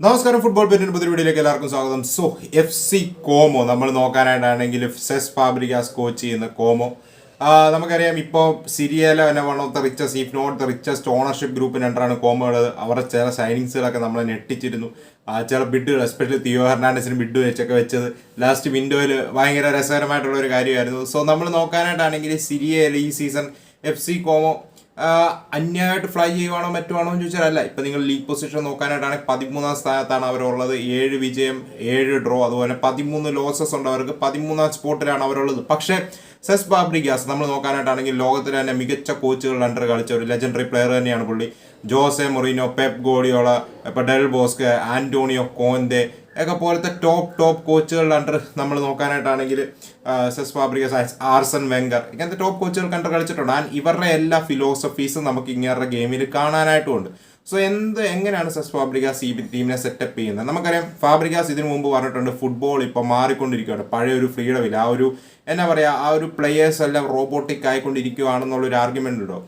നമസ്കാരം ഫുട്ബോൾ പെറ്റിന് പുതിയ വീഡിയോയിലേക്ക് എല്ലാവർക്കും സ്വാഗതം. സോ എഫ് സി കോമോ നമ്മൾ നോക്കാനായിട്ടാണെങ്കിൽ സെസ് ഫാബ്രിക്കാസ് കോച്ച് ചെയ്യുന്ന കോമോ നമുക്കറിയാം ഇപ്പോൾ സിരിയയിലെ തന്നെ one of the richest if not the richest ownership ഗ്രൂപ്പിന് രണ്ടാണ് കോമോ ഉള്ളത്. അവരുടെ ചില സൈനിങ്സുകളൊക്കെ നമ്മളെ ഞെട്ടിച്ചിരുന്നു. ചില ബിഡുകൾ എസ്പെഷ്യലി തിയോ ഹെർണാണ്ടസിന് ബിഡ് വെച്ചൊക്കെ വെച്ചത്. ലാസ്റ്റ് വിൻഡോയിൽ ഭയങ്കര രസകരമായിട്ടുള്ള ഒരു കാര്യമായിരുന്നു. സോ നമ്മൾ നോക്കാനായിട്ടാണെങ്കിൽ സിരിയയിൽ ഈ സീസൺ എഫ് സി കോമോ അന്യമായിട്ട് ഫ്ലൈ ചെയ്യുവാണോ മറ്റുവാണോ എന്ന് ചോദിച്ചാൽ അല്ല. ഇപ്പൊ നിങ്ങൾ ലീഗ് പൊസിഷൻ നോക്കാനായിട്ടാണ് പതിമൂന്നാം സ്ഥാനത്താണ് അവരുള്ളത്. ഏഴ് വിജയം ഏഴ് ഡ്രോ അതുപോലെ പതിമൂന്ന് ലോസസ് ഉണ്ട് അവർക്ക്. പതിമൂന്നാം സ്പോട്ടിലാണ് അവരുള്ളത്. പക്ഷേ സെസ് ബാബ്രിഗാസ് നമ്മൾ നോക്കാനായിട്ടാണെങ്കിൽ ലോകത്തിലെ തന്നെ മികച്ച കോച്ചുകൾ അണ്ടർ കളിച്ച ഒരു ലെജൻഡറി പ്ലെയർ തന്നെയാണ് പുള്ളി. ജോസെ മൊറീനോ പെപ് ഗോഡിയോള ഇപ്പൊ ഡെൽ ബോസ്ക് ആന്റോണിയോ കോന്തെ ഒക്കെ പോലത്തെ ടോപ്പ് ടോപ്പ് കോച്ചുകളുടെ അണ്ടർ നമ്മൾ നോക്കാനായിട്ടാണെങ്കിൽ സെസ് ഫാബ്രിക്കസ് ആർസൺ വെങ്കർ ഇങ്ങനത്തെ ടോപ്പ് കോച്ചുകൾ അണ്ടർ കളിച്ചിട്ടുണ്ട്. ആൻഡ് ഇവരുടെ എല്ലാ ഫിലോസഫീസും നമുക്ക് ഇങ്ങനെ ഗെയിമിൽ കാണാനായിട്ടുമുണ്ട് സോ എന്ത് എങ്ങനെയാണ് സെസ് ഫാബ്രികാസ് ഈ ടീമിനെ സെറ്റപ്പ് ചെയ്യുന്നത്? നമുക്കറിയാം ഫാബ്രികാസ് ഇതിനു മുമ്പ് പറഞ്ഞിട്ടുണ്ട് ഫുട്ബോൾ ഇപ്പോൾ മാറിക്കൊണ്ടിരിക്കുകയാണ്. പഴയ ഒരു ഫ്രീഡം ഇല്ല. ആ ഒരു എന്നാ പറയുക ആ ഒരു പ്ലെയേഴ്സ് എല്ലാം റോബോട്ടിക് ആയിക്കൊണ്ടിരിക്കുകയാണെന്നുള്ള ഒരു ആർഗ്യുമെന്റ് ഉണ്ടോ?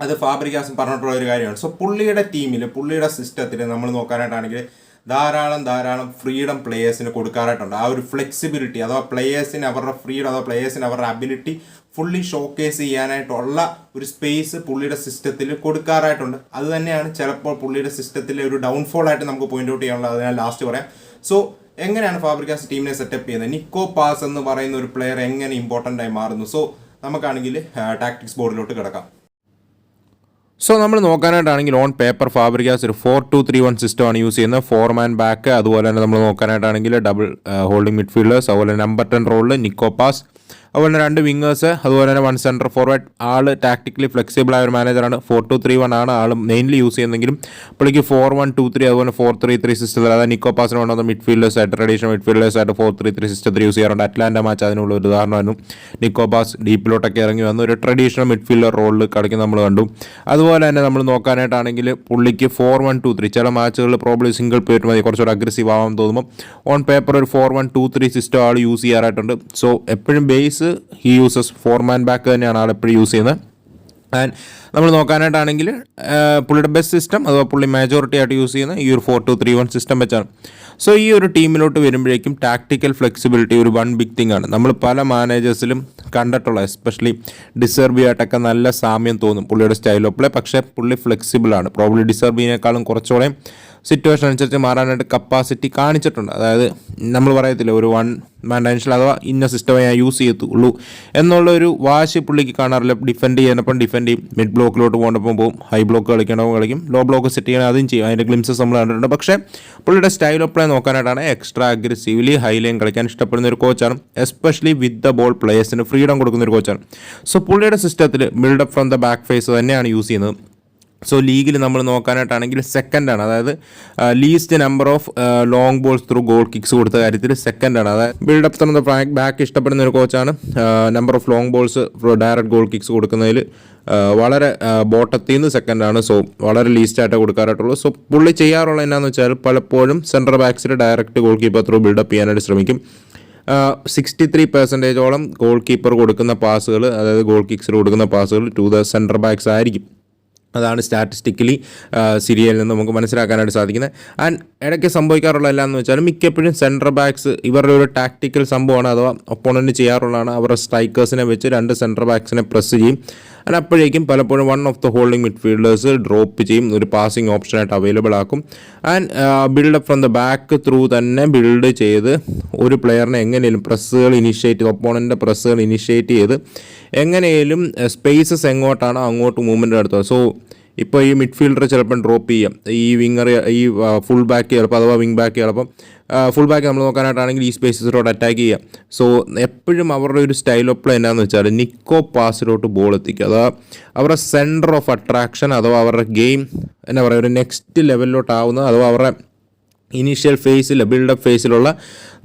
അത് ഫാബ്രികാസും പറഞ്ഞിട്ടുള്ള ഒരു കാര്യമാണ്. സോ പുള്ളിയുടെ ടീമിൽ പുള്ളിയുടെ സിസ്റ്റത്തിൽ നമ്മൾ നോക്കാനായിട്ടാണെങ്കിൽ ധാരാളം ധാരാളം ഫ്രീഡം പ്ലേയേഴ്സിന് കൊടുക്കാറായിട്ടുണ്ട്. ആ ഒരു ഫ്ലെക്സിബിലിറ്റി അഥവാ പ്ലേയേഴ്സിന് അവരുടെ ഫ്രീഡം അഥവാ പ്ലേയേഴ്സിന് അവരുടെ അബിലിറ്റി ഫുള്ളി ഷോക്കേസ് ചെയ്യാനായിട്ടുള്ള ഒരു സ്പേസ് പുള്ളിയുടെ സിസ്റ്റത്തിൽ കൊടുക്കാറായിട്ടുണ്ട്. അത് തന്നെയാണ് ചിലപ്പോൾ പുള്ളിയുടെ സിസ്റ്റത്തിലെ ഒരു ഡൗൺഫോൾ ആയിട്ട് നമുക്ക് പോയിന്റ് ഔട്ട് ചെയ്യാനുള്ളത്. അതിനാൽ ലാസ്റ്റ് പറയാം. സോ എങ്ങനെയാണ് ഫാബ്രിക്കാസ് ടീമിനെ സെറ്റപ്പ് ചെയ്യുന്നത്? നിക്കോ പാസ് എന്ന് പറയുന്ന ഒരു പ്ലെയർ എങ്ങനെ ഇമ്പോർട്ടന്റ് ആയി മാറുന്നു? സോ നമുക്കാണെങ്കിൽ ടാക്ടിക്സ് ബോർഡിലോട്ട് കിടക്കാം. സോ നമ്മൾ നോക്കാനായിട്ടാണെങ്കിൽ ഓൺ പേപ്പർ ഫാബ്രിക്കാസ് ഒരു ഫോർ ടു ത്രീ വൺ സിസ്റ്റമാണ് യൂസ് ചെയ്യുന്നത്. ഫോർ മാൻ ബാക്ക് അതുപോലെ തന്നെ നമ്മൾ നോക്കാനായിട്ടാണെങ്കിൽ ഡബിൾ ഹോൾഡിംഗ് മിഡ്ഫീൽഡേഴ്സ് അതുപോലെ നമ്പർ ടെൻ റോളിൽ നിക്കോപാസ് അതുപോലെ തന്നെ രണ്ട് വിങ്ങേഴ്സ് അതുപോലെ തന്നെ വൺ സെന്റർ ഫോർവേഡ് ആൾ ടാക്ടിക്കലി ഫ്ലെക്സിബിൾ ആയ ഒരു മാനേജറാണ് ഫോർ ടു ത്രീ വൺ ആണ് ആൾ മെയിൻലി യൂസ് ചെയ്യുന്നെങ്കിലും പുള്ളിക്ക് ഫോർ വൺ ടു ത്രീ അതുപോലെ ഫോർ ത്രീ ത്രീ സിസ്റ്റർ അതായത് നിക്കോ നിക്കോപാസിന് കൊണ്ടുവന്ന മിഡ്ഫീൽഡേഴ്സ് ആയിട്ട് ട്രഡീഷണൽ മിഡ്ഫീൽഡേഴ്സ് ആയിട്ട് ഫോർ ത്രീ ത്രീ സിസ്റ്റത്തിൽ യൂസ് ചെയ്യാറുണ്ട്. അറ്റ്ലാന്റ മാച്ച് അതിനുള്ള ഒരു ഉദാഹരണമായിരുന്നു. നിക്കോ പാസ് ഡീപ്പിലോട്ടൊക്കെ ഇറങ്ങി വന്ന് ഒരു ട്രഡീഷണൽ മിഡ്ഫീൽഡർ റോളിൽ കളിക്കുന്ന നമ്മൾ കണ്ടു. അതുപോലെ തന്നെ നമ്മൾ നോക്കാനായിട്ടാണെങ്കിൽ പുള്ളിക്ക് ഫോർ വൺ ടു ത്രീ ചില മാച്ചുകളിൽ പ്രോബ്ലി സിംഗിൾ പ്ലേറ്റ് മതി. കുറച്ചുകൂടെ അഗ്രസീവ് ആവാൻ തോന്നുമ്പോൾ ഓൺ പേപ്പർ ഒരു four one two three system ആൾ യൂസ് ചെയ്യാറായിട്ടുണ്ട്. സോ എപ്പോഴും base he uses four man back തന്നെയാണ് ആൾ എപ്പോഴും യൂസ് ചെയ്യുന്നത്. ആൻഡ് നമ്മൾ നോക്കാനായിട്ടാണെങ്കിൽ പുള്ളിയുടെ ബെസ്റ്റ് സിസ്റ്റം അഥവാ പുള്ളി മെജോറിറ്റി ആയിട്ട് യൂസ് ചെയ്യുന്ന ഈ ഒരു four two three one system വെച്ചാണ്. സോ ഈ ഒരു ടീമിലോട്ട് വരുമ്പോഴേക്കും ടാക്ടിക്കൽ ഫ്ലെക്സിബിലിറ്റി ഒരു വൺ ബിഗ് തിങ് ആണ്. നമ്മൾ പല മാനേജേഴ്സിലും കണ്ടിട്ടുള്ള എസ്പെഷ്യലി ഡിസർബിയായിട്ടൊക്കെ നല്ല സാമ്യം തോന്നും പുള്ളിയുടെ സ്റ്റൈൽ ഓഫ് പ്ലേ പക്ഷേ പുള്ളി ഫ്ലെക്സിബിൾ ആണ്. പ്രോബ്ലി ഡിസർബിനേക്കാളും കുറച്ചുകൂടെ സിറ്റുവേഷൻ അനുസരിച്ച് മാറാനായിട്ട് കപ്പാസിറ്റി കാണിച്ചിട്ടുണ്ട്. അതായത് നമ്മൾ പറയത്തില്ല ഒരു വൺ മാൻ ഡയൻഷ്യൽ അഥവാ ഇന്ന സിസ്റ്റമേ ഞാൻ യൂസ് ചെയ്യത്തുള്ളൂ എന്നുള്ള ഒരു വാശി പുള്ളിക്ക് കാണാറില്ല. ഡിഫെൻഡ് ചെയ്യാനപ്പം ഡിഫെൻഡ് ചെയ്യും. മിഡ് ബ്ലോക്കിലോട്ട് പോകേണ്ടപ്പം പോകും ഹൈ ബ്ലോക്ക് കളിക്കണപ്പോൾ കളിക്കും. ലോ ബ്ലോക്ക് സെറ്റ് ചെയ്യണം അതും ചെയ്യും. അതിന്റെ ഗ്ലിംസസ് നമ്മൾ കണ്ടിട്ടുണ്ട്. പക്ഷേ പുള്ളിയുടെ സ്റ്റൈൽ ഓഫ് പ്ലേ നോക്കാനായിട്ടാണ് എക്സ്ട്രാ അഗ്രസീവ്ലി ഹൈ ലൈൻ കളിക്കാൻ ഇഷ്ടപ്പെടുന്ന ഒരു കോച്ചാണ് എസ്പെഷ്യലി വിത്ത് ദ ബോൾ പ്ലേയേഴ്സിന് ഫ്രീഡം കൊടുക്കുന്ന ഒരു കോച്ചാണ് സോ പുള്ളിയുടെ സിസ്റ്റത്തിൽ buildup from the back phase തന്നെയാണ് യൂസ് ചെയ്യുന്നത്. സോ ലീഗിൽ നമ്മൾ നോക്കാനായിട്ടാണെങ്കിൽ സെക്കൻഡാണ് അതായത് least number of long balls through goal kicks കൊടുത്ത കാര്യത്തിൽ സെക്കൻഡാണ് അതായത് ബിൽഡപ്പ് തന്ന ബാക്ക് ഇഷ്ടപ്പെടുന്ന ഒരു കോച്ചാണ് number of long balls direct goal kicks കൊടുക്കുന്നതിൽ വളരെ ബോട്ടത്തിൽ നിന്ന് സെക്കൻഡാണ് സോ വളരെ ലീസ്റ്റായിട്ട് കൊടുക്കാറായിട്ടുള്ളൂ. സോ പുള്ളി ചെയ്യാറുള്ള എന്നാന്ന് വെച്ചാൽ പലപ്പോഴും സെൻട്രൽ ബാക്സിൽ direct goalkeeper through build-up ചെയ്യാനായിട്ട് ശ്രമിക്കും. സിക്സ്റ്റി ത്രീ പെർസെന്റേജോളം ഗോൾ കീപ്പർ കൊടുക്കുന്ന പാസുകൾ അതായത് ഗോൾ കിക്സിൽ കൊടുക്കുന്ന പാസുകൾ ടു ദ സെൻട്രൽ ബാക്സ് ആയിരിക്കും. അതാണ് സ്റ്റാറ്റിസ്റ്റിക്കലി സിരിയയിൽ നിന്ന് നമുക്ക് മനസ്സിലാക്കാനായിട്ട് സാധിക്കുന്നത്. ആൻഡ് ഇടയ്ക്ക് സംഭവിക്കാറുള്ള എല്ലാന്ന് വെച്ചാൽ മിക്കപ്പോഴും സെൻട്രൽ ബാക്സ് ഇവരുടെ ഒരു ടാക്ടിക്കൽ സംഭവമാണ് അഥവാ ഒപ്പോണന്റ് ചെയ്യാറുള്ളതാണ്. അവരുടെ സ്ട്രൈക്കേഴ്സിനെ വെച്ച് രണ്ട് സെൻട്രൽ ബാക്സിനെ പ്രസ് ചെയ്യും. ആൻഡ് അപ്പോഴേക്കും പലപ്പോഴും one of the holding midfielders drop ചെയ്യും. ഒരു പാസിംഗ് ഓപ്ഷനായിട്ട് അവൈലബിൾ ആക്കും. And buildup from the back through തന്നെ ബിൽഡ് ചെയ്ത് ഒരു പ്ലെയറിനെ എങ്ങനെയും പ്രസ്സുകൾ ഇനിഷ്യേറ്റ് ഒപ്പോണന്റെ പ്രസ്സുകൾ ഇനിഷ്യേറ്റ് ചെയ്ത് എങ്ങനെയും സ്പേസസ് എങ്ങോട്ടാണോ അങ്ങോട്ട് മൂവ്മെന്റ് നടത്തുക. സോ ഇപ്പോൾ ഈ മിഡ്ഫീൽഡർ ചിലപ്പം ഡ്രോപ്പ് ചെയ്യാം. ഈ വിങ്ങർ ഈ ഫുൾ ബാക്ക് ചിലപ്പോൾ അഥവാ വിങ് ബാക്ക് ചിലപ്പം ഫുൾ ബാക്ക് നമ്മൾ നോക്കാനായിട്ടാണെങ്കിൽ ഈ സ്പേസസിലോട്ട് അറ്റാക്ക് ചെയ്യുക സോ എപ്പോഴും അവരുടെ ഒരു സ്റ്റൈൽ ഓഫ് പ്ലേ എന്താണെന്ന് വെച്ചാൽ നിക്കോ പാസിലോട്ട് ബോൾ എത്തിക്കുക. അഥവാ അവരുടെ സെന്റർ ഓഫ് അട്രാക്ഷൻ അഥവാ അവരുടെ ഗെയിം എന്താ പറയുക ഒരു നെക്സ്റ്റ് ലെവലിലോട്ടാവുന്ന അഥവാ അവരുടെ ഇനീഷ്യൽ ഫേസിൽ ബിൽഡപ്പ് ഫേസിലുള്ള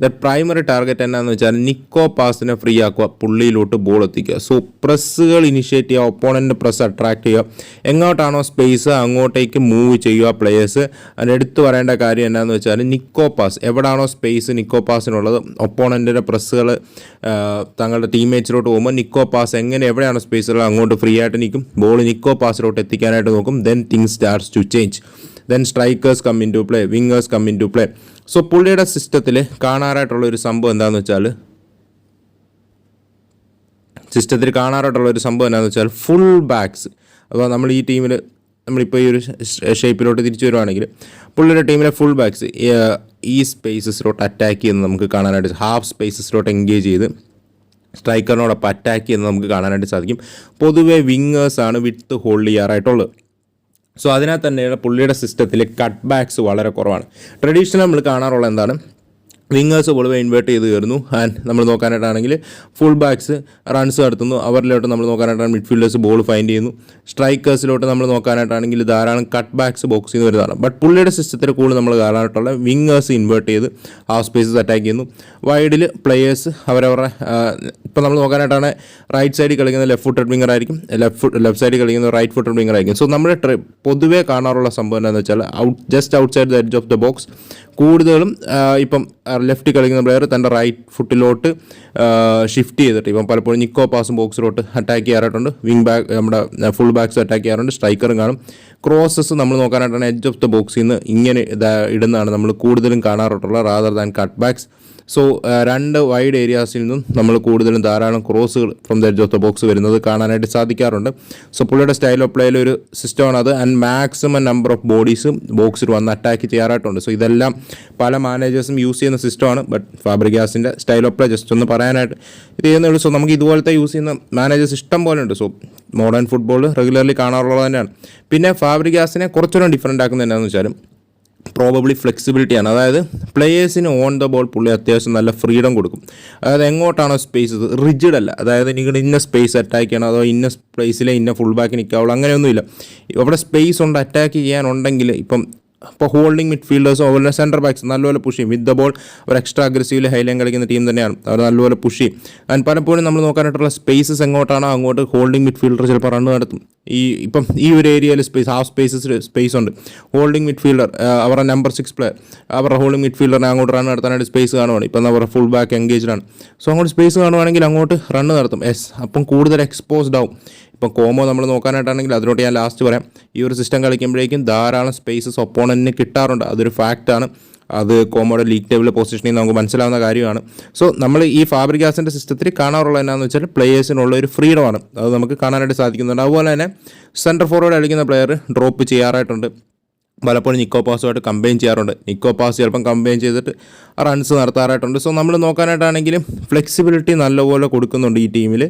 ദ പ്രൈമറി ടാർഗറ്റ് എന്നാന്ന് വെച്ചാൽ നിക്കോ പാസിനെ ഫ്രീ ആക്കുക പുള്ളിയിലോട്ട് ബോൾ എത്തിക്കുക. സോ പ്രസ്സുകൾ ഇനിഷ്യേറ്റ് ചെയ്യുക ഒപ്പോണന്റ് പ്രസ് അട്രാക്ട് ചെയ്യുക. എങ്ങോട്ടാണോ സ്പേസ് അങ്ങോട്ടേക്ക് മൂവ് ചെയ്യുക പ്ലേയേഴ്സ് അതിന് എടുത്തു പറയേണ്ട കാര്യം എന്നാന്ന് വെച്ചാൽ നിക്കോ പാസ് എവിടാണോ സ്പേസ് നിക്കോ പാസിനുള്ളത് ഒപ്പോണന്റിന്റെ പ്രസ്സുകൾ തങ്ങളുടെ ടീംമേറ്റ്സിലോട്ട് പോകുമ്പോൾ നിക്കോ പാസ് എങ്ങനെ എവിടെയാണ് സ്പേസുകൾ അങ്ങോട്ട് ഫ്രീ ആയിട്ട് നിൽക്കും. ബോൾ നിക്കോ പാസിലോട്ട് എത്തിക്കാനായിട്ട് നോക്കും. Then things starts to change then strikers come in to play wingers come in to play so പുള്ളിയുടെ സിസ്റ്റത്തിൽ കാണാറായിട്ടുള്ള ഒരു സംഭവം എന്താണെന്ന് വെച്ചാൽ സിസ്റ്റത്തിൽ കാണാറായിട്ടുള്ള ഒരു സംഭവം എന്താണെന്ന് വെച്ചാൽ ഫുൾ ബാക്സ് അപ്പോൾ നമ്മൾ ഈ ടീമിൽ നമ്മളിപ്പോൾ ഈ ഒരു ഷേപ്പിലോട്ട് തിരിച്ചു വരുവാണെങ്കിൽ പുള്ളിയുടെ ടീമിലെ ഫുൾ ബാക്സ് ഈ സ്പേസസിലോട്ട് അറ്റാക്ക് ചെയ്യുന്നത് നമുക്ക് കാണാനായിട്ട് ഹാഫ് സ്പേസസിലോട്ട് എൻഗേജ് ചെയ്ത് സ്ട്രൈക്കറിനോടൊപ്പം അറ്റാക്ക് ചെയ്യുന്നത് നമുക്ക് കാണാനായിട്ട് സാധിക്കും. പൊതുവേ വിങ്ങേഴ്സാണ് വിട്ട് ഹോൾഡ് ചെയ്യാറായിട്ടുള്ളത്. സോ അതിനാൽ തന്നെയുള്ള പുള്ളിയുടെ സിസ്റ്റത്തിൽ കട്ട് ബാക്ക്സ് വളരെ കുറവാണ്. ട്രഡീഷണൽ നമ്മൾ കാണാറുള്ള എന്താണ്? വിങ്ങേഴ്സ് പൊതുവെ ഇൻവേർട്ട് ചെയ്ത് കയറുന്നു. ആൻഡ് നമ്മൾ നോക്കാനായിട്ടാണെങ്കിൽ ഫുൾ ബാക്സ് റൺസ് നടത്തുന്നു. അവരിലോട്ട് നമ്മൾ നോക്കാനായിട്ടാണ് മിഡ്ഫീൽഡേഴ്സ് ബോൾ ഫൈൻഡ് ചെയ്യുന്നു. സ്ട്രൈക്കേഴ്സിലോട്ട് നമ്മൾ നോക്കാനായിട്ടാണെങ്കിൽ ധാരാളം കട്ട് ബാക്സ് ബോക്സിൽ നിന്ന് വരുന്നതാണ് ബട്ട് പുള്ളിയുടെ സിസ്റ്റത്തിൽ കൂടുതൽ നമ്മൾ കാണാനായിട്ടുള്ള വിങ്ങേഴ്സ് ഇൻവേർട്ട് ചെയ്ത് ആ സ്പേസസ് അറ്റാക്ക് ചെയ്യുന്നു. വൈഡിൽ പ്ലെയേഴ്സ് അവരവരുടെ ഇപ്പോൾ നമ്മൾ നോക്കാനായിട്ടാണ് റൈറ്റ് സൈഡിൽ കളിക്കുന്ന ലെഫ്റ്റ് ഫുട്ടഡ് വിങ്ങർ ആയിരിക്കും. ലെഫ്റ്റ് ലെഫ്റ്റ് സൈഡിൽ കളിക്കുന്ന റൈറ്റ് ഫുട്ടഡ് വിങ്ങർ ആയിരിക്കും. സോ നമ്മുടെ പൊതുവേ കാണാറുള്ള സംഭവം എന്താണെന്ന് വെച്ചാൽ out just outside the edge of the box കൂടുതലും ഇപ്പം ലെഫ്റ്റ് കളിക്കുന്ന പ്ലെയർ തന്റെ റൈറ്റ് ഫുട്ടിലോട്ട് ഷിഫ്റ്റ് ചെയ്തിട്ട് ഇപ്പം പലപ്പോഴും നിക്കോ പാസും ബോക്സിലോട്ട് അറ്റാക്ക് ചെയ്യാറായിട്ടുണ്ട് വിങ് ബാക്ക് നമ്മുടെ ഫുൾ ബാക്സ് അറ്റാക്ക് ചെയ്യാറുണ്ട്. സ്ട്രൈക്കറും കാണും. ക്രോസസ് നമ്മൾ നോക്കാനായിട്ടാണ് എഡ്ജ് ഓഫ് ദ ബോക്സിൽ നിന്ന് ഇങ്ങനെ ഇടുന്നതാണ് നമ്മൾ കൂടുതലും കാണാറുള്ളത് rather than cut backs so രണ്ട് വൈഡ് ഏരിയാസിൽ നിന്നും നമ്മൾ കൂടുതലും ധാരാളം ക്രോസുകൾ from the edge of the box വരുന്നത് കാണാനായിട്ട് സാധിക്കാറുണ്ട്. സോ പുള്ളിയുടെ സ്റ്റൈൽ ഓഫ് പ്ലേയിൽ ഒരു സിസ്റ്റമാണ് അത്. ആൻഡ് മാക്സിമം നമ്പർ ഓഫ് ബോഡീസും ബോക്സിൽ വന്ന് അറ്റാക്ക് ചെയ്യാറായിട്ടുണ്ട്. സോ ഇതെല്ലാം പല മാനേജേഴ്സും യൂസ് ചെയ്യുന്ന സിസ്റ്റമാണ് ബട്ട് ഫാബ്രിഗാസിന്റെ സ്റ്റൈൽ ഓഫ് പ്ലേ ജസ്റ്റ് ഒന്ന് പറയാനായിട്ട് ഇത് ചെയ്യുന്നുള്ളൂ സോ നമുക്ക് ഇതുപോലത്തെ യൂസ് ചെയ്യുന്ന മാനേജേഴ്സ് ഇഷ്ടം പോലെ ഉണ്ട്. സോ മോഡേൺ ഫുട്ബോൾ റെഗുലർലി കാണാറുള്ളത് തന്നെയാണ്. പിന്നെ ഫാബ്രിഗാസിനെ കുറച്ചുകൂടെ ഡിഫറെന്റ് ആക്കുന്നത് എന്താണെന്ന് വെച്ചാലും പ്രോബബ്ലി ഫ്ലെക്സിബിലിറ്റിയാണ് അതായത് പ്ലേയേഴ്സിന് ഓൺ ദ ബോൾ പുള്ളി അത്യാവശ്യം നല്ല ഫ്രീഡം കൊടുക്കും. അതായത് എങ്ങോട്ടാണോ സ്പേസ് റിജിഡ് അല്ല. അതായത് നിങ്ങൾ ഇന്ന സ്പേസ് അറ്റാക്ക് ചെയ്യണം അതോ ഇന്ന പ്ലേസിലെ ഇന്ന ഫുൾ ബാക്ക് നിൽക്കാവുള്ളൂ അങ്ങനെയൊന്നുമില്ല. ഇവിടെ സ്പേസ് ഉണ്ട് അറ്റാക്ക് ചെയ്യാനുണ്ടെങ്കിൽ ഇപ്പം ഇപ്പോൾ ഹോൾഡിംഗ് മിഡ്ഫീൽഡേഴ്സോ അതുപോലെ സെന്റർ ബാക്സ് നല്ലപോലെ പുഷ് ചെയ്യും. വിത്ത് ദ ബോൾ അവർ എക്സ്ട്രാ അഗ്രസീവിൽ ഹൈലൈൻ കളിക്കുന്ന ടീം തന്നെയാണ്. അവർ നല്ലപോലെ പുഷ് ചെയ്യും. ആൻഡ് പലപ്പോഴും നമ്മൾ നോക്കാനായിട്ടുള്ള സ്പേസസ് എങ്ങോട്ടാണോ അങ്ങോട്ട് ഹോൾഡിംഗ് മിഡ്ഫീൽഡർ ചിലപ്പോൾ റണ്ണ് നടത്തും. ഈ ഇപ്പം ഈ ഒരു ഏരിയയിൽ സ്പേസ് ഹാഫ് സ്പേസസ് സ്പേസ് ഉണ്ട്. ഹോൾഡിംഗ് മിഡ്ഫീൽഡർ അവരുടെ നമ്പർ സിക്സ് പ്ലെയർ അവരുടെ ഹോൾഡിംഗ് മിഡ്ഫീൽഡറിനെ അങ്ങോട്ട് റൺ നടത്താനായിട്ട് സ്പേസ് കാണുവാണ്. ഇപ്പം അവരുടെ ഫുൾ ബാക്ക് എൻഗേജ്ഡ് ആണ്. സോ അങ്ങോട്ട് സ്പേസ് കാണുവാണെങ്കിൽ അങ്ങോട്ട് റണ്ണ് നടത്തും. എസ് അപ്പം കൂടുതൽ എക്സ്പോസ്ഡ് ആവും. ഇപ്പം കോമോ നമ്മൾ നോക്കാനായിട്ടാണെങ്കിൽ അതിനോട് ഞാൻ ലാസ്റ്റ് പറയാം. ഈ ഒരു സിസ്റ്റം കളിക്കുമ്പോഴേക്കും ധാരാളം സ്പേസസ് ഒപ്പോണന്റിന് കിട്ടാറുണ്ട്. അതൊരു ഫാക്റ്റാണ് അത് കോമോയുടെ ലീഗ് ടേബിൾ പൊസിഷനിൽ നമുക്ക് മനസ്സിലാവുന്ന കാര്യമാണ്. സോ നമ്മൾ ഈ ഫാബ്രിക്കാസിന്റെ സിസ്റ്റത്തിൽ കാണാറുള്ളത് എന്നാന്ന് വെച്ചാൽ പ്ലേയേഴ്സിനുള്ള ഒരു ഫ്രീഡമാണ് അത് നമുക്ക് കാണാനായിട്ട് സാധിക്കുന്നുണ്ട്. അതുപോലെ തന്നെ സെന്റർ ഫോർവേഡ് കളിക്കുന്ന പ്ലെയർ ഡ്രോപ്പ് ചെയ്യാറായിട്ടുണ്ട്. പലപ്പോഴും നിക്കോ പാസുമായിട്ട് കമ്പൈൻ ചെയ്യാറുണ്ട്. നിക്കോ പാസ് ചിലപ്പം കമ്പൈൻ ചെയ്തിട്ട് റൺസ് നടത്താറായിട്ടുണ്ട്. സോ നമ്മൾ നോക്കാനായിട്ടാണെങ്കിലും ഫ്ലെക്സിബിലിറ്റി നല്ലപോലെ കൊടുക്കുന്നുണ്ട് ഈ ടീമിൽ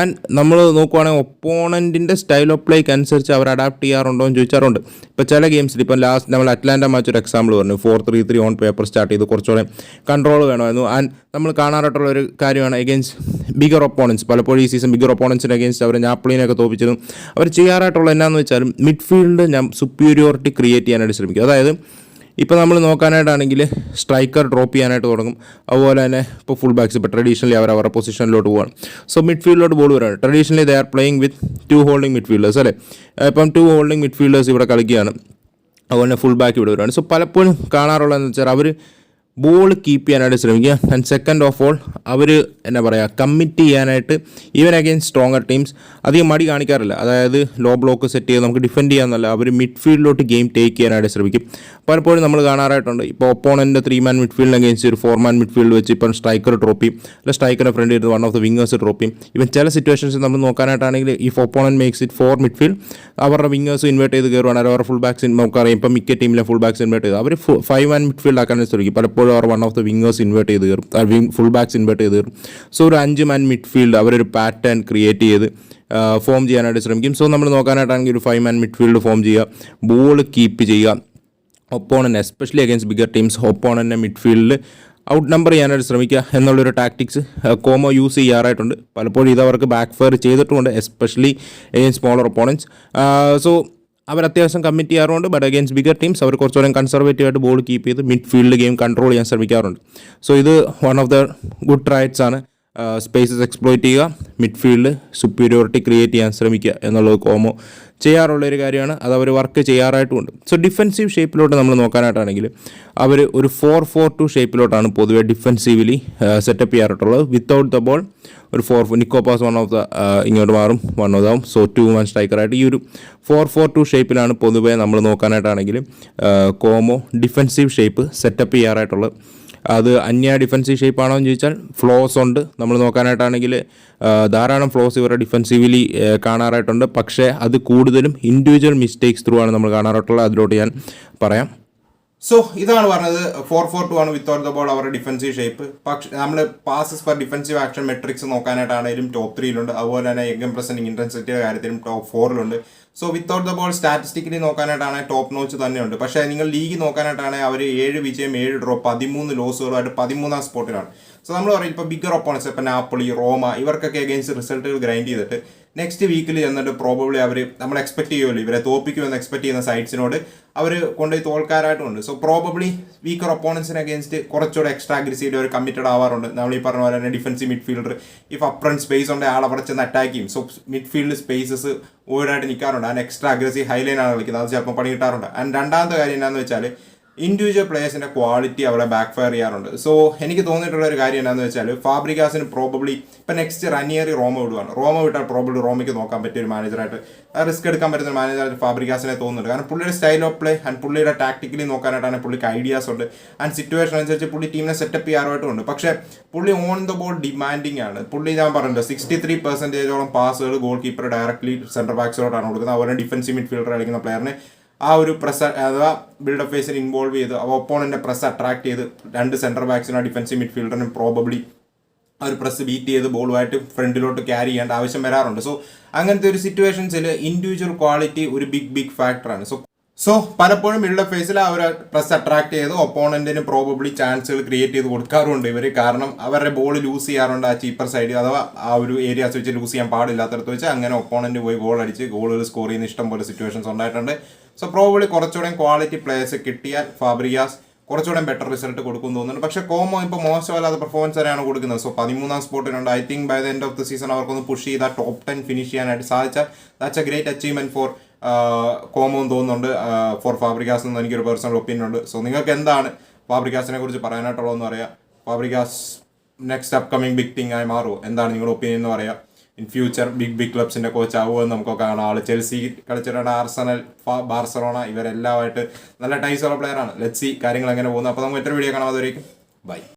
ആൻഡ് നമ്മൾ നോക്കുവാണെങ്കിൽ ഒപ്പോണന്റിന്റെ സ്റ്റൈൽ ഓഫ് പ്ലേക്ക് അനുസരിച്ച് അവർ അഡാപ്റ്റ് ചെയ്യാറുണ്ടോ എന്ന് ചോദിച്ചാറുണ്ട്. ഇപ്പോൾ ചില ഗെയിംസിൽ ഇപ്പം ലാസ്റ്റ് നമ്മൾ അറ്റ്ലാന്റ മാച്ച് ഒരു എക്സാമ്പിൾ പറഞ്ഞു. Four three three on paper start ചെയ്ത് കുറച്ചുകൂടെ കൺട്രോൾ വേണമായിരുന്നു. ആൻഡ് നമ്മൾ കാണാറായിട്ടുള്ള ഒരു കാര്യമാണ് എഗെയിൻസ്റ്റ് ബിഗർ ഒപ്പോണൻസ് പലപ്പോഴും ഈ സീസൺ ബിഗർ ഒപ്പോണൻസിന് അഗേൻസ്റ്റ് അവർ ഞാപ്ലിനെയൊക്കെ തോപ്പിച്ചതും. അവർ ചെയ്യാറായിട്ടുള്ള എന്നാന്ന് വെച്ചാൽ മിഡ്ഫീൽഡ് ഞാൻ സുപ്പീരിയോറിറ്റി ക്രിയേറ്റ് ചെയ്യാനായിട്ട് ശ്രമിക്കും. അതായത് ഇപ്പോൾ നമ്മൾ നോക്കാനായിട്ടാണെങ്കിൽ സ്ട്രൈക്കർ ഡ്രോപ്പ് ചെയ്യാനായിട്ട് തുടങ്ങും. അതുപോലെ തന്നെ ഇപ്പോൾ ഫുൾ ബാക്സ് ഇപ്പോൾ ട്രഡീഷണലി അവർ അവരുടെ പൊസിഷനിലോട്ട് പോവാണ്. സോ മിഡ്ഫീൽഡിലോട്ട് ബോൾ വരികയാണ് traditionally they are playing with two holding midfielders അല്ലേ? ഇപ്പം ടു ഹോൾഡിംഗ് മിഡ്ഫീൽഡേഴ്സ് ഇവിടെ കളിക്കുകയാണ്. അതുപോലെ തന്നെ ഫുൾ ബാക്ക് ഇവിടെ വരുവാണ് സോ പലപ്പോഴും കാണാറുള്ളതെന്ന് വെച്ചാൽ അവർ ബോൾ കീപ്പ് ചെയ്യാനായിട്ട് ശ്രമിക്കുക. ആൻഡ് സെക്കൻഡ് ഓഫ് ഓൾ അവർ എന്നാ പറയുക കമ്മിറ്റ് ചെയ്യാനായിട്ട് ഈവൻ അഗെയിൻ സ്ട്രോങ്ങർ ടീംസ് അധികം മടി കാണിക്കാറില്ല. അതായത് ലോ ബ്ലോക്ക് സെറ്റ് ചെയ്ത് നമുക്ക് ഡിഫെൻഡ് ചെയ്യാമെന്നല്ല അവർ മിഡ്ഫീൽഡിലോട്ട് ഗെയിം ടേക്ക് ചെയ്യാനായിട്ട് ശ്രമിക്കും. പലപ്പോഴും നമ്മൾ കാണാറായിട്ടുണ്ട്. ഇപ്പോൾ ഒപ്പോണന്റെ ത്രീ മാൻ മിഡ്ഫീൽഡ് അഗേൻസ്റ്റ് ഒരു ഫോർ മാൻ മിഡ്ഫീൽഡ് വെച്ച് ഇപ്പം സ്ട്രൈക്കർ ചെയ്യും. അല്ല സ്ട്രൈക്കറിന്റെ ഫ്രണ്ട് ഇരുന്ന് one of the wingers drop ഇവൻ ചില സിറ്റുവേഷൻസ് നമ്മൾ നോക്കാനായിട്ടാണെങ്കിൽ ഈ opponent makes it four midfield അവരുടെ വിങ്ങേഴ്സ് ഇൻവേർട്ട് ചെയ്ത് കയറുവാണ് അവരുടെ ഫുൾ ബാക്സ് നമുക്കറിയാം ഇപ്പം മിക്ക ടീമിലെ ഫുൾ ബാക്സ് ഇൻവേർട്ട് ചെയ്ത്. അവർ ഫൈവ് മാൻ മിഡ്ഫീൽഡ് ആക്കാനായിട്ട് ശ്രമിക്കും. പലപ്പോഴും അവർ one of the wingers invert ചെയ്ത് കയറും ഫുൾ ബാക്സ് ഇൻവേർട്ട് ചെയ്ത് കയറും സോ ഒരു അഞ്ച് മാൻ മിഡ്ഫീൽഡ് അവരൊരു പാറ്റേൺ ക്രിയേറ്റ് ചെയ്ത് ഫോം ചെയ്യാനായിട്ട് ശ്രമിക്കും. സോ നമ്മൾ നോക്കാനായിട്ടാണെങ്കിൽ ഒരു ഫൈവ് മാൻ മിഡ്ഫീൽഡ് ഫോം ചെയ്യുക ബോൾ കീപ്പ് ചെയ്യുക. Opponent especially against bigger teams ഒപ്പോണന്റെ മിഡ്ഫീൽഡിൽ ഔട്ട് നമ്പർ ചെയ്യാനായിട്ട് ശ്രമിക്കുക എന്നുള്ളൊരു ടാക്ടിക്സ് കോമോ യൂസ് ചെയ്യാറായിട്ടുണ്ട്. പലപ്പോഴും ഇത് അവർക്ക് back fire ചെയ്തിട്ടുമുണ്ട് especially again smaller opponents so അവർ അത്യാവശ്യം കമ്മിറ്റ് ചെയ്യാറുണ്ട് ബട്ട് അഗേൻസ്റ്റ് ബിഗർ ടീംസ് അവർ കുറച്ചുകൂടെ കൺസർവേറ്റീവ് ആയിട്ട് ബോൾ കീപ്പ് ചെയ്ത് മിഡ് ഫീൽഡ് ഗെയിം കൺട്രോൾ ചെയ്യാൻ ശ്രമിക്കാറുണ്ട്. സോ ഇത് one of the good traits ആണ്. സ്പേസസ് എക്സ്പ്ലോയിറ്റ് ചെയ്യുക മിഡ് ഫീൽഡ് സുപ്പീരിയോറിറ്റി ക്രിയേറ്റ് ചെയ്യാൻ ശ്രമിക്കുക എന്നുള്ളത് കോമോ ചെയ്യാറുള്ള ഒരു കാര്യമാണ്. അത് അവർ വർക്ക് ചെയ്യാറായിട്ടുമുണ്ട് സോ ഡിഫെൻസീവ് ഷേപ്പിലോട്ട് നമ്മൾ നോക്കാനായിട്ടാണെങ്കിൽ അവർ ഒരു ഫോർ ഫോർ ടു ഷേപ്പിലോട്ടാണ് പൊതുവെ ഡിഫെൻസീവ്ലി സെറ്റപ്പ് ചെയ്യാറായിട്ടുള്ളത് വിത്തൗട്ട് ദ ബോൾ ഒരു four Nico Paz one of the ഇങ്ങോട്ട് മാറും വൺ ഓഫ് ദാവും സോ ടു വൺ സ്ട്രൈക്കറായിട്ട് ഈ ഒരു ഫോർ ഫോർ ടു ഷേപ്പിലാണ് പൊതുവേ നമ്മൾ നോക്കാനായിട്ടാണെങ്കിൽ കോമോ ഡിഫെൻസീവ് ഷേപ്പ് സെറ്റപ്പ് ചെയ്യാറായിട്ടുള്ളത്. അത് അന്യ ഡിഫൻസീവ് ഷേപ്പ് ആണോ എന്ന് ചോദിച്ചാൽ ഫ്ലോസ് ഉണ്ട്. നമ്മൾ നോക്കാനായിട്ടാണെങ്കിൽ ധാരാളം ഫ്ലോസ് ഇവരുടെ ഡിഫൻസീവലി കാണാറായിട്ടുണ്ട്. പക്ഷേ അത് കൂടുതലും ഇൻഡിവിജ്വൽ മിസ്റ്റേക്സ് ത്രൂ ആണ് നമ്മൾ കാണാറായിട്ടുള്ളത്. അതിലോട്ട് ഞാൻ പറയാം. സോ ഇതാണ് പറഞ്ഞത്. ഫോർ ഫോർ ടു ആണ് വിത്തൗട്ട് ദ ബോൾ അവരുടെ ഡിഫൻസീവ് ഷേപ്പ് പക്ഷേ നമ്മൾ passes per defensive action metrics നോക്കാനായിട്ടാണെങ്കിലും top ത്രീയിലുണ്ട് അതുപോലെ തന്നെ എഗം പ്രസന്റ് ഇന്റൻസിറ്റിയുടെ കാര്യത്തിലും top ഫോറിലുണ്ട് so without the ball statistically നോക്കാനായിട്ടാണ് top notch തന്നെയുണ്ട്. പക്ഷേ നിങ്ങൾ ലീഗ് നോക്കാനായിട്ടാണെങ്കിൽ അവർ ഏഴ് വിജയം ഏഴ് ഡ്രോ പതിമൂന്ന് ലോസുകളുമായിട്ട് പതിമൂന്നാം സ്പോട്ടിലാണ് സോ നമ്മൾ പറയും ഇപ്പോൾ ബിഗർ ഒപ്പോണൻസ് ഇപ്പോൾ നാപ്പിളി റോമ ഇവർക്കൊക്കെ എഗെയിൻസ്റ്റ് റിസൾട്ടുകൾ ഗ്രൈൻഡ് ചെയ്തിട്ട് നെക്സ്റ്റ് വീക്കിൽ ചെന്നിട്ട് പ്രോബബ്ലി അവർ നമ്മൾ എക്സ്പെക്ട് ചെയ്യുമല്ലോ. ഇവരെ തോപ്പിക്കുമെന്ന് എക്സ്പെക്ട് ചെയ്യുന്ന സൈറ്റ്സിനോട് അവർ കൊണ്ടുപോയി തോൽക്കാരായിട്ടുണ്ട് സോ പ്രോബബ്ലി വീക്കർ ഒപ്പോണൻസിന് അഗേൻസ്റ്റ് കുറച്ചുകൂടെ എക്സ്ട്രാ അഗ്രസീവ് അവർ കമ്മിറ്റഡ് ആവാറുണ്ട്. നമ്മൾ ഈ പറഞ്ഞ പോലെ തന്നെ ഡിഫൻസീവ് മിഡ്ഫീൽഡർ ഇഫ് അപ്രൺ സ്പേസ് ഉണ്ട് ആൾ അവിടെ ചെന്ന് അറ്റാക്ക് ചെയ്യും. സോ മിഡ്ഫീൽഡ് സ്പേസസ് ഓയിഡായിട്ട് നിൽക്കാറുണ്ട്. ആൻഡ് എക്സ്ട്രാ അഗ്രസീവ് ആണ് കളിക്കുന്നത്. അത് ചിലപ്പോൾ പണി കിട്ടാറുണ്ട്. ആൻഡ് രണ്ടാമത്തെ കാര്യം എന്താണെന്ന് വെച്ചാൽ ഇൻഡിവിജ്വൽ പ്ലേയേഴ്സിന്റെ ക്വാളിറ്റി അവിടെ ബാക്ക് ഫയർ ചെയ്യാറുണ്ട്. സോ എനിക്ക് തോന്നിയിട്ടുള്ള ഒരു കാര്യം എന്താണെന്ന് വെച്ചാൽ ഫാബ്രിക്കാസിന് പ്രോബബ്ലി ഇപ്പം നെക്സ്റ്റ് റനിയറി റോമ വിടുവാണ്. റോമ വിട്ടാൽ പ്രോബബ്ലി റോമയ്ക്ക് നോക്കാൻ പറ്റിയ ഒരു മാനേജറായിട്ട് റിസ്ക് എടുക്കാൻ പറ്റുന്ന ഒരു മാനേജറായിട്ട് ഫാബ്രിക്കാസിനെ തോന്നുന്നുണ്ട്. കാരണം പുള്ളിയുടെ സ്റ്റൈൽ ഓഫ് പ്ലേ ആൻഡ് പുള്ളിയുടെ ടാക്ടിക്കലി നോക്കാനായിട്ടാണ് പുള്ളിക്ക് ഐഡിയാസ് ഉണ്ട്. ആൻഡ് സിറ്റുവേഷൻ അനുസരിച്ച് പുള്ളി ടീമിനെ സെറ്റപ്പ് ചെയ്യാറുമായിട്ടും ഉണ്ട്. പക്ഷേ പുള്ളി ഓൺ ദ ബോൾ ഡിമാൻഡിങ് ആണ്. പുള്ളി ഞാൻ പറഞ്ഞിട്ടുണ്ട് സിക്സ്റ്റി ത്രീ പെർസെന്റേജോളം പാസുകൾ ഗോൾ കീപ്പർ ഡയറക്ട്ലി സെന്റർ ബാക്സിലോട്ടാണ് കൊടുക്കുന്നത്. അവരുടെ ഡിഫൻസീവ് മിഡ്ഫീൽഡർ കളിക്കുന്ന പ്ലെയറിന് ആ ഒരു പ്രസ് അഥവാ ബിൽഡപ്പ് ഫേസിൽ ഇൻവോൾവ് ചെയ്ത് ഒപ്പോണന്റെ പ്രസ് അട്രാക്ട് ചെയ്ത് രണ്ട് സെന്റർ ബാക്സിനോ ഡിഫൻസീവ് മിഡ്ഫീൽഡറിനും പ്രോബബ്ലി ആ ഒരു പ്രസ് ബീറ്റ് ചെയ്ത് ബോളുമായിട്ട് ഫ്രണ്ടിലോട്ട് ക്യാരി ചെയ്യേണ്ട ആവശ്യം വരാറുണ്ട്. സോ അങ്ങനത്തെ ഒരു സിറ്റുവേഷൻസിൽ ഇൻഡിവിജ്വൽ ക്വാളിറ്റി ഒരു ബിഗ് ബിഗ് ഫാക്ടറാണ് സോ സോ പലപ്പോഴും ബിൽഡപ്പ് ഫേസിൽ ആ ഒരു പ്രസ് അട്രാക്ട് ചെയ്ത് ഒപ്പോണന്റിന് പ്രോബബ്ലി ചാൻസുകൾ ക്രിയേറ്റ് ചെയ്ത് കൊടുക്കാറുണ്ട് ഇവർ കാരണം അവരുടെ ബോൾ ലൂസ് ചെയ്യാറുണ്ട് ആ ചീപ്പർ സൈഡ് അഥവാ ആ ഒരു ഏരിയാസ് വെച്ച് ലൂസ് ചെയ്യാൻ പാടില്ലാത്തടത്ത് വെച്ച് അങ്ങനെ ഒപ്പോണന്റ് പോയി ഗോൾ അടിച്ച് ഗോളുകൾ സ്കോർ ചെയ്യുന്ന ഇഷ്ടം പോലെ സിറ്റുവേഷൻസ് ഉണ്ടായിട്ടുണ്ട്. സോ പ്രോബ്ലി കുറച്ചുകൂടെ ക്വാളിറ്റി പ്ലേയേഴ്സ് കിട്ടിയാൽ ഫാബ്രിയാസ് കുറച്ചുകൂടെ ബെറ്റർ റിസൾട്ട് കൊടുക്കും തോന്നുന്നു പക്ഷെ കോമോ ഇപ്പോൾ മോശമല്ലാത്ത പെർഫോമൻസ് തന്നെയാണ് കൊടുക്കുന്നത്. സോ പതിമൂന്നാം സ്പോട്ടിനുണ്ട് I think by the end of the season അവർക്കൊന്ന് push ചെയ്താൽ ടോപ്പ് ടെൻ ഫിനിഷ് ചെയ്യാനായിട്ട് സാധിച്ചാൽ that's a great achievement for Como എന്ന് തോന്നുന്നുണ്ട്. ഫോർ ഫാബ്രിക്കാസ് എന്ന് എനിക്കൊരു പേഴ്സണൽ ഒപ്പീനിയൻ ഉണ്ട്. സോ നിങ്ങൾക്ക് എന്താണ് ഫാബ്രിക്കാസിനെ കുറിച്ച് പറയാനായിട്ടുള്ളതെന്ന് പറയാം. Fabregas next upcoming big thing ആയി മാറുമോ? എന്താണ് നിങ്ങളുടെ ഒപ്പീനിയൻ എന്ന് പറയാം? ഇൻ ഫ്യൂച്ചർ ബിഗ് ബിഗ് ക്ലബ്സിന്റെ കോച്ച് ആവുമെന്ന് നമുക്ക് കാണാം. ആൾ ചെൽസി കളിച്ചിട്ടുണ്ട് ആർസണൽ ബാർസലോണ ഇവരെല്ലാമായിട്ട് നല്ല ടൈസുള്ള ഉള്ള പ്ലെയർ ആണ്. ലെറ്റ് സി കാര്യങ്ങൾ എങ്ങനെ പോകുന്നു. അപ്പോൾ നമുക്ക് എത്ര വീഡിയോ കാണാം അതുവരേക്കും? ബൈ